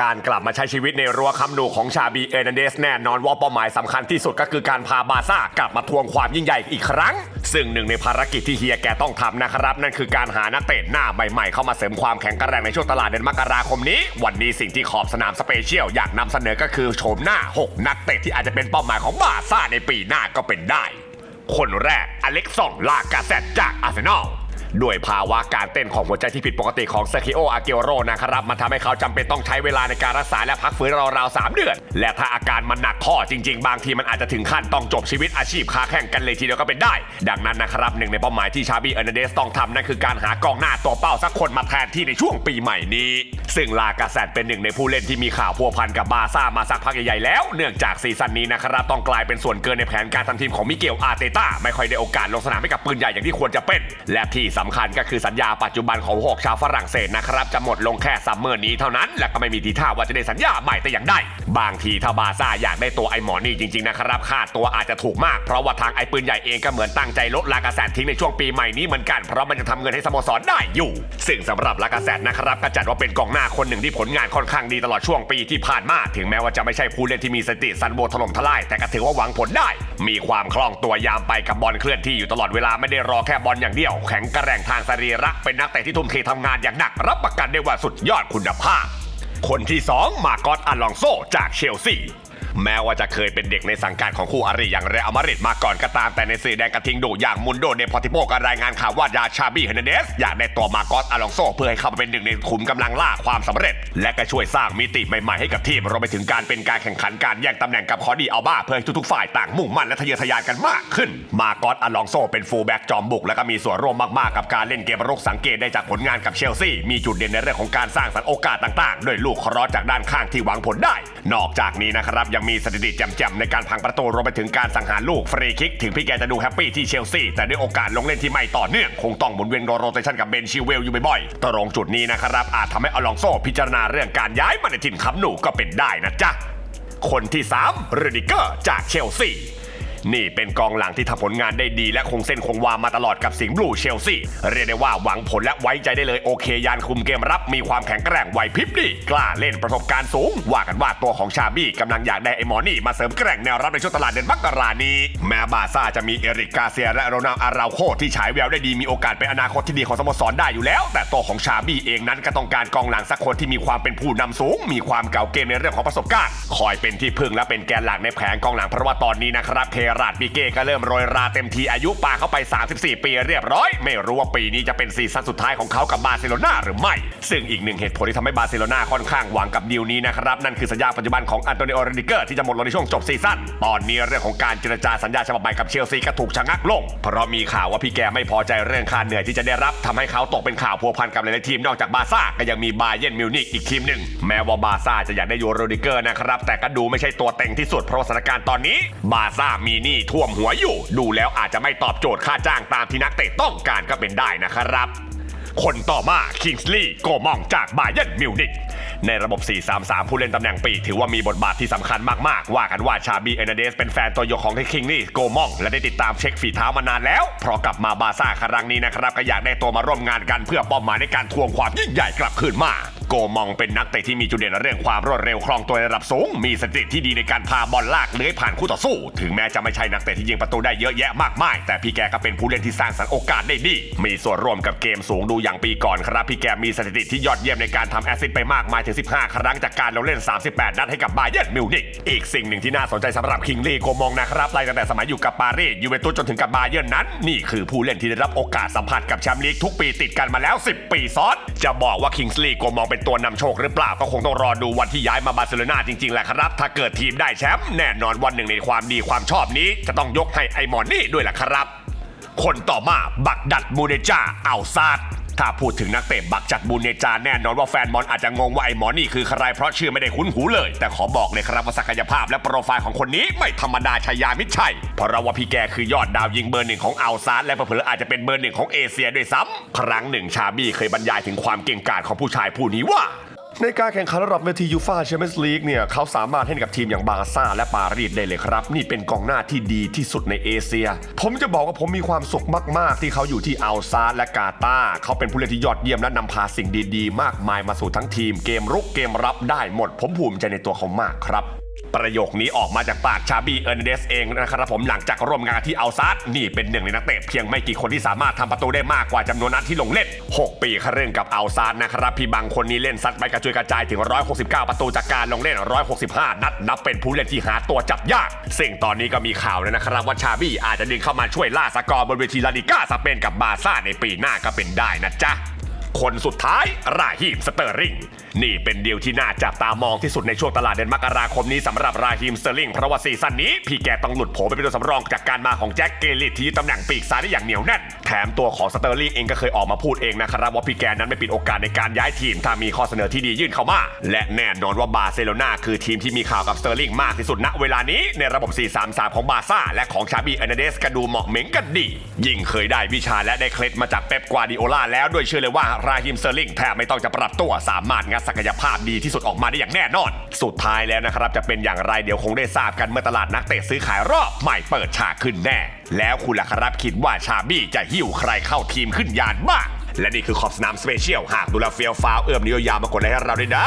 การกลับมาใช้ชีวิตในรั้วคำหนูของชาบีเอร์นันเดสแน่นอนว่าเป้าหมายสำคัญที่สุดก็คือการพาบาซ่ากลับมาทวงความยิ่งใหญ่อีกครั้ง ซึ่งหนึ่งในภารกิจที่เฮียแกต้องทำนะครับ นั่นคือการหานักเตะหน้าใหม่ๆ เข้ามาเสริมความแข็งแกร่งในช่วงตลาดเดือนมกราคมนี้ วันนี้สิ่งที่ขอบสนามสเปเชียลอยากนำเสนอก็คือโฉมหน้า 6 นักเตะที่อาจจะเป็นเป้าหมายของบาซ่าในปีหน้าก็เป็นได้ คนแรกอเล็กซองลากาเซตจากอาร์เซนอล ด้วยภาวะการเต้นของหัวใจที่ผิดปกติของเซคิโออาเกโรนะครับมันทำให้เขาจำเป็นต้องใช้เวลาในการรักษาและพักฟื้นราวๆ3เดือน และถ้าอาการมันหนักข้อจริง ๆ บางทีมันอาจจะถึงขั้นต้องจบชีวิตอาชีพค้าแข่งกันเลยทีเดียวก็เป็นได้ ดังนั้นนะครับหนึ่งในเป้าหมายที่ชาบีเอร์นเดสต้องทำนั่นคือการหากองหน้าตัวเป้าสักคนมาแทนที่ในช่วงปีใหม่นี้ ซึ่งลากาแซดเป็นหนึ่งในผู้เล่นที่มีข่าวพัวพันกับบาซ่ามาสักพักใหญ่ๆแล้ว เนื่องจากซีซั่นนี้นะครับต้องกลายเป็นส่วนเกินในแผนการทำทีมของมิเกลอาร์เตต้าไม่ค่อยได้โอกาสลงสนามให้กับปืนใหญ่อย่างที่ควรจะเป็น และที่สำคัญก็คือสัญญาปัจจุบันของหกชาวฝรั่งเศสนะครับ จะหมดลงแค่ซัมเมอร์นี้เท่านั้น และก็ไม่มีทีท่าว่าจะได้สัญญาใหม่แต่อย่างใดบางทีถ้าบาซ่าอยากได้ตัวไอหมอนี่จริงๆนะครับค่าตัวอาจจะถูกมากเพราะว่าทางไอปืนใหญ่เองก็เหมือนตั้งใจลดลากาแซดทิ้งในช่วงปีใหม่นี้เหมือนกันเพราะมันจะทำเงินให้สโมสรได้อยู่ ซึ่งสำหรับลากาแซดนะครับก็จัดว่าเป็นกองหน้าคนหนึ่งที่ผลงานค่อนข้างดีตลอดช่วงปีที่ผ่านมาถึงแม้ว่าจะไม่ใช่ผู้เล่นที่มีสติสันโบถล่มทลายแต่ก็ถือว่าหวังผลได้ มีความคล่องตัวยามไปกับบอลเคลื่อนที่อยู่ตลอดเวลาไม่ได้รอแค่บอลอย่างเดียวแข็งกระร่งทางสรีระเป็นนักเตะที่ทุ่มเททำงานอย่างหนัก รับประกันได้ว่าสุดยอดคุณภาพ คนที่ 2 มากอตอัลลองโซจากเชลซี แม้ว่าจะเคยเป็นเด็กในสังกัดของคู่อารีอย่างเรอัลมาริดมาก่อนก็ตามแต่ในสื่อแดงกระทิงดุอย่างมุนโดเดพอติโปก็รายงานข่าวว่ายาชาบีเฮนเดส อยากได้ตัวมาโกอตอัลลองโซเพื่อให้เข้ามาเป็นหนึ่งในขุมกำลังล่าความสำเร็จ และก็ช่วยสร้างมิติใหม่ๆให้กับทีมรวมไปถึงการเป็นการแข่งขันการแย่งตำแหน่งกับคอดีอัลบ้าเพื่อให้ทุกๆฝ่ายต่างมุ่งมั่นและทะเยอทะยานกันมากขึ้น มาโกอตอัลลองโซเป็นฟูลแบ็กจอมบุกและก็มีส่วนร่วมมากๆกับการเล่นเกมรุกสังเกตได้จากผลงานกับเชลซีมีจุดเด่นในเรื่องของการสร้างสรรค์โอกาสต่างๆโดยลูกครอสจากด้านข้างที่หวังผลได้ นอกจากนี้นะครับยงมีสถิติแจ่มๆในการพังประตูรวมไปถึงการสังหารลูกฟรีคิก ถึงพี่แกจะดูแฮปปี้ที่เชลซีแต่ด้วยโอกาสลงเล่นที่ไม่ต่อเนื่อง คงต้องหมุนเวียนโรเตชันกับเบนชิเวลอยู่บ่อยๆตรงจุดนี้นะครับอาจทำให้อลองโซพิจารณาเรื่องการย้ายมาในถิ่นคำหนูก็เป็นได้นะจ๊ะคนที่3เรดิเกอร์จากเชลซี นี่เป็นกองหลังที่ทำผลงานได้ดีและคงเส้นคงวามาตลอดกับสิงห์บลูเชลซีเรียกได้ว่าหวังผลและไว้ใจได้เลยโอเคยานคุมเกมรับมีความแข็งแกร่งไหวพริบดีกล้าเล่นประสบการณ์สูง ว่ากันว่าตัวของชาบี้กำลังอยากได้ไอ้มอนี่มาเสริมแกร่งแนวรับในช่วงตลาดเดือนมกรานี้ แม้บาซ่าจะมีเอริกกาเซียและโรนัลอาราโคที่ฉายแววได้ดีมีโอกาสเป็นอนาคตที่ดีของสโมสรได้อยู่แล้ว แต่ตัวของชาบี้เองนั้นก็ต้องการกองหลังสักคนที่มีความเป็นผู้นำสูง มีความเก่าเกมในเรื่องของประสบการณ์ คอยเป็นที่พึ่งและเป็นแกนหลักในแผงกองหลังเพราะว่าตอนนี้นะครับเคราดปิเก้ก็เริ่มโรยราเต็มทีอายุปาเข้าไป 34 ปีเรียบร้อย ไม่รู้ว่าปีนี้จะเป็นซีซั่นสุดท้ายของเขากับบาร์เซโลนาหรือไม่ ซึ่งอีกหนึ่งเหตุผลที่ทำให้บาร์เซโลนาค่อนข้างหวังกับดีลนี้นะครับ นั่นคือสัญญาปัจจุบันของอันโตนิโอรดิเกอร์ที่จะหมดลงในช่วงจบซีซั่นตอนนี้เรื่องของการเจรจาสัญญาฉบับใหม่กับเชลซีก็ถูกชะงักลงเพราะมีข่าวว่าพี่แกไม่พอใจเรื่องค่าเหนื่อยที่จะได้รับทำให้เขาตกเป็นข่าวพัวพันกับหลายๆทีมนอกจากบาร์ซ่าก็ยังมีบาเยนมิวนิกอีกทีมหนึ่งแม้ว่าบาร์ซ่าจะอยากได้ยูโรดิเกอร์นะครับแต่ก็ดูไม่ใช่ตัวเต็งที่สุดเพราะสถานการณ์ตอนนี้บาซ่ามีหนี้ท่วมหัวอยู่ ดูแล้วอาจจะไม่ตอบโจทย์ค่าจ้างตามที่นักเตะต้องการก็เป็นได้นะครับ คนต่อมาคิงส์ลีย์โกมองจากบาเยร์นมิวนิกในระบบ 4-3-3 ผู้เล่นตำแหน่งปีกถือว่ามีบทบาทที่สำคัญมาก ๆ ว่ากันว่าชาบีเอเนเดสเป็นแฟนตัวยงของคิงลีย์โกมอง และได้ติดตามเช็คฝีเท้ามานานแล้วเพราะกลับมาบาซ่าครั้งนี้นะครับ ก็อยากได้ตัวมาร่วมงานกันเพื่อเป้าหมายในการทวงความยิ่งใหญ่กลับคืนมา โกมองเป็นนักเตะที่มีจุดเด่นเรื่องความรวดเร็วคล่องตัวในระดับสูง มีสถิติที่ดีในการพาบอลลากเลื้อยผ่านคู่ต่อสู้ ถึงแม้จะไม่ใช่นักเตะที่ยิงประตูได้เยอะแยะมากมาย แต่พี่แกก็เป็นผู้เล่นที่สร้างสรรค์โอกาสได้ดี มีส่วนร่วมกับเกมสูงดูอย่างปีก่อนครับพี่แกมีสถิติที่ยอดเยี่ยมในการทำแอสซิสต์ไปมากมายถึง 15 ครั้งจากการลงเล่น 38 นัดให้กับบาเยิร์นมิวนิกอีกสิ่งหนึ่งที่น่าสนใจสำหรับคิงลีโกมองนะครับไล่ตั้งแต่สมัยอยู่กับปารีสยูเวนตุสจนถึงกับบาเยิร์นนั้น นี่คือผู้เล่นที่ได้รับโอกาสสัมผัสกับแชมป์ลีกทุกปีติดกันมาแล้ว 10 ปีซ้อน จะบอกว่าคิงส์ลีโกมองเป็นตัวนำโชคหรือเปล่าก็คงต้องรอดูวันที่ย้ายมาบาร์เซโลนาจริงๆแหละครับ ถ้าเกิดทีมได้แชมป์แน่นอนวันหนึ่งในความดีความชอบนี้จะต้องยกให้ไอมอนนี่ด้วยแหละครับ คนต่อมาบักดัดมูเนจาอัลซาด ถ้าพูดถึงนักเตะบักจัดบุญเนจาแน่นอนว่าแฟนบอลอาจจะงงว่าไอ้หมอนี่คือใครเพราะชื่อไม่ได้คุ้นหูเลย แต่ขอบอกเลยครับว่าศักยภาพและโปรไฟล์ของคนนี้ไม่ธรรมดาชายามิชัยเพราะเราว่าพี่แกคือยอดดาวยิงเบอร์หนึ่งของอัลซานและเผลออาจจะเป็นเบอร์หนึ่งของเอเชียด้วยซ้ำครั้งหนึ่งชาบี้เคยบรรยายถึงความเก่งกาจของผู้ชายผู้นี้ว่า ในการแข่งขันระดับเวทียูฟาแชมเปี้ยนส์ลีกเนี่ยเขาสามารถเล่นกับทีมอย่างบาร์ซ่าและปารีสได้เลยครับ นี่เป็นกองหน้าที่ดีที่สุดในเอเชีย ผมจะบอกว่าผมมีความสุขมาก ๆ ที่เขาอยู่ที่อัลซาและกาตาเขาเป็นผู้เล่นที่ยอดเยี่ยมและนำพาสิ่งดี ๆ มากมายมาสู่ทั้งทีมเกมรุกเกมรับได้หมด ผมภูมิใจในตัวเขามากครับ ประโยคนี้ออกมาจากปากชาบีเออร์นเดสเองนะครับผมหลังจากร่วมงานที่อัลซาดนี่เป็นหนึ่งในนักเตะเพียงไม่กี่คนที่สามารถทำประตูได้มากกว่าจำนวนนัดที่ลงเล่น 6 ปีครึ่งกับอัลซาดนะครับพี่บางคนนี้เล่นซัดไปกระจุยกระจายถึง 169 ประตูจากการลงเล่น 165 นัดนับเป็นผู้เล่นที่หาตัวจับยากซึ่งตอนนี้ก็มีข่าวแล้วนะครับว่าชาบีอาจจะดึงเข้ามาช่วยล่าสกอร์บนเวทีลาลิก้าสเปนกับบาร์ซ่าในปีหน้าก็เป็นได้นะจ๊ะ คนสุดท้าย ราฮีมสเตอร์ลิง นี่เป็นเดียวที่น่าจับตามองที่สุดในช่วงตลาดเดือนมกราคมนี้สำหรับราฮีมสเตอร์ลิงเพราะว่าซีซั่นนี้พี่แกต้องหลุดโผไปเป็นตัวสำรองจากการมาของแจ็คเกลิตที่ตำแหน่งปีกซ้ายได้อย่างเหนียวแน่น แถมตัวของสเตอร์ลิงเองก็เคยออกมาพูดเองนะครับว่าพี่แกนั้นไม่ปิดโอกาสในการย้ายทีม ถ้ามีข้อเสนอที่ดียื่นเข้ามา และแน่นอนว่าบาร์เซโลนาคือทีมที่มีข่าวกับสเตอร์ลิงมากที่สุดณเวลานี้ในระบบ 4-3-3 ของบาร์ซ่า และของชาบีเอร์นเดสก็ดูเหมาะเหม็งกันดี ยิ่งเคยได้วิชาและได้เคล็ดมาจากเป๊ปกวาดิโอลาแล้วด้วยเชื่อเลยว่าราฮิมสเตอร์ลิงแทบไม่ต้องจะปรับตัวสามารถงัดศักยภาพดีที่สุดออกมาได้อย่างแน่นอน สุดท้ายแล้วนะครับจะเป็นอย่างไรเดี๋ยวคงได้ทราบกันเมื่อตลาดนักเตะซื้อขายรอบใหม่เปิดฉากขึ้นแน่ แล้วคุณล่ะครับคิดว่าชาบี้จะหิ้วใครเข้าทีมขึ้นยานบ้างและนี่คือขอบสนามสเปเชียลหากดูแลเฟียวฟ้าวเอื้อมนิยยามมากดไลค์ให้เราด้วยนะ